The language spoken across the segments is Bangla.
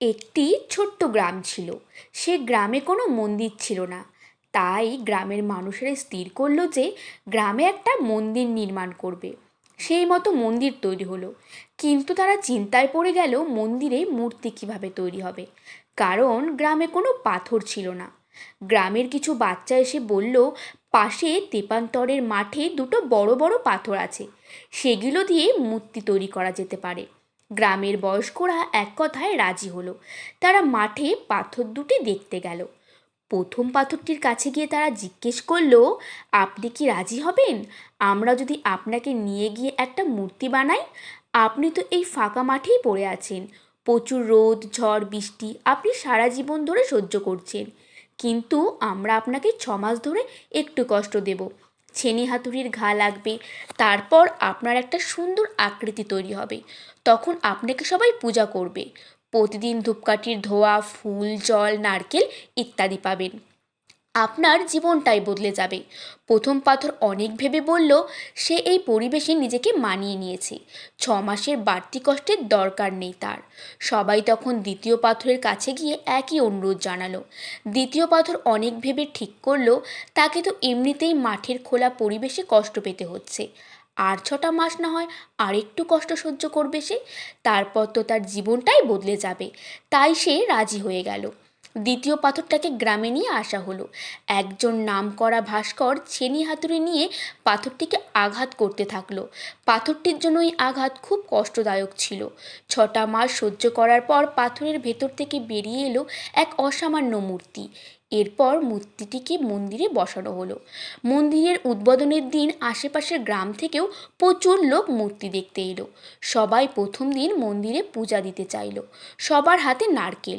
একটি ছোট্ট গ্রাম ছিল। সে গ্রামে কোনো মন্দির ছিল না। তাই গ্রামের মানুষেরা স্থির করল যে, গ্রামে একটা মন্দির নির্মাণ করবে। সেই মতো মন্দির তৈরি হলো। কিন্তু তারা চিন্তায় পড়ে গেল, মন্দিরে মূর্তি কীভাবে তৈরি হবে? কারণ গ্রামে কোনো পাথর ছিল না। গ্রামের কিছু বাচ্চা এসে বলল, পাশে তেপান্তরের মাঠে দুটো বড় বড় পাথর আছে। সেগুলো দিয়ে মূর্তি তৈরি করা যেতে পারে। গ্রামের বয়স্করা এক কথায় রাজি হলো। তারা মাঠে পাথর দুটি দেখতে গেল। প্রথম পাথরটির কাছে গিয়ে তারা জিজ্ঞেস করল, আপনি কি রাজি হবেন? আমরা যদি আপনাকে নিয়ে গিয়ে একটা মূর্তি বানাই, আপনি তো এই ফাঁকা মাঠেই পড়ে আছেন। প্রচুর রোদ, ঝড়, বৃষ্টি, আপনি সারা জীবন ধরে সহ্য করছেন। কিন্তু আমরা আপনাকে ছমাস ধরে একটু কষ্ট দেব। ছেনি হাতুড়ির ঘা লাগবে, তারপর আপনার একটা সুন্দর আকৃতি তৈরি হবে। তখন আপনাকে সবাই পূজা করবে। প্রতিদিন ধূপকাঠির ধোয়া, ফুল, জল, নারকেল ইত্যাদি পাবেন। আপনার জীবনটাই বদলে যাবে। প্রথম পাথর অনেক ভেবে বলল, সে এই পরিবেশে নিজেকে মানিয়ে নিয়েছে। ছ মাসের বাড়তি কষ্টের দরকার নেই তার। সবাই তখন দ্বিতীয় পাথরের কাছে গিয়ে একই অনুরোধ জানালো। দ্বিতীয় পাথর অনেক ভেবে ঠিক করল, তাকে তো এমনিতেই মাঠের খোলা পরিবেশে কষ্ট পেতে হচ্ছে। আর ছটা মাস না হয় আরেকটু কষ্ট সহ্য করবে সে? তারপর তো তার জীবনটাই বদলে যাবে। তাই সে রাজি হয়ে গেল। দ্বিতীয় পাথরটাকে গ্রামে নিয়ে আসা হলো। একজন নামকরা ভাস্কর ছেনি হাতুড়ি নিয়ে পাথরটিকে আঘাত করতে থাকল। পাথরটির জন্য এই আঘাত খুব কষ্টদায়ক ছিল। ছটা মাস সহ্য করার পর পাথরের ভেতর থেকে বেরিয়ে এলো এক অসামান্য মূর্তি। এরপর মূর্তিটিকে মন্দিরে বসানো হলো। মন্দিরের উদ্বোধনের দিন আশেপাশের গ্রাম থেকেও প্রচুর লোক মূর্তি দেখতে এলো। সবাই প্রথম দিন মন্দিরে পূজা দিতে চাইলো। সবার হাতে নারকেল।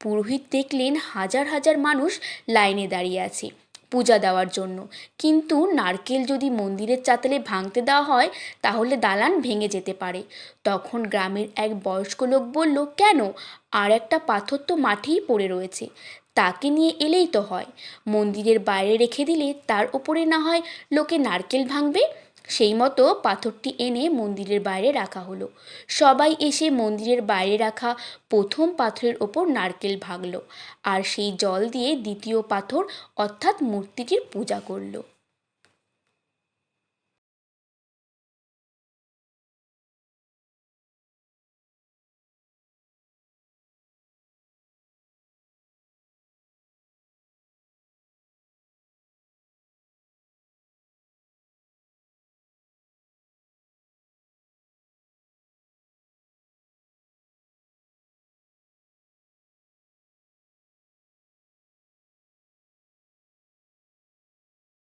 পুরোহিত দেখলেন হাজার হাজার মানুষ লাইনে দাঁড়িয়ে আছে পূজা দেওয়ার জন্য। কিন্তু নারকেল যদি মন্দিরের চাতালে ভাঙতে দেওয়া হয়, তাহলে দালান ভেঙে যেতে পারে। তখন গ্রামের এক বয়স্ক লোক বলল, কেন? আর একটা পাথর তো মাঠেই পড়ে রয়েছে। তাকে নিয়ে এলেই তো হয়। মন্দিরের বাইরে রেখে দিলে তার ওপরে না হয় লোকে নারকেল ভাঙবে? সেই মতো পাথরটি এনে মন্দিরের বাইরে রাখা হলো। সবাই এসে মন্দিরের বাইরে রাখা প্রথম পাথরের ওপর নারকেল ভাঙল আর সেই জল দিয়ে দ্বিতীয় পাথর অর্থাৎ মূর্তিটির পূজা করল।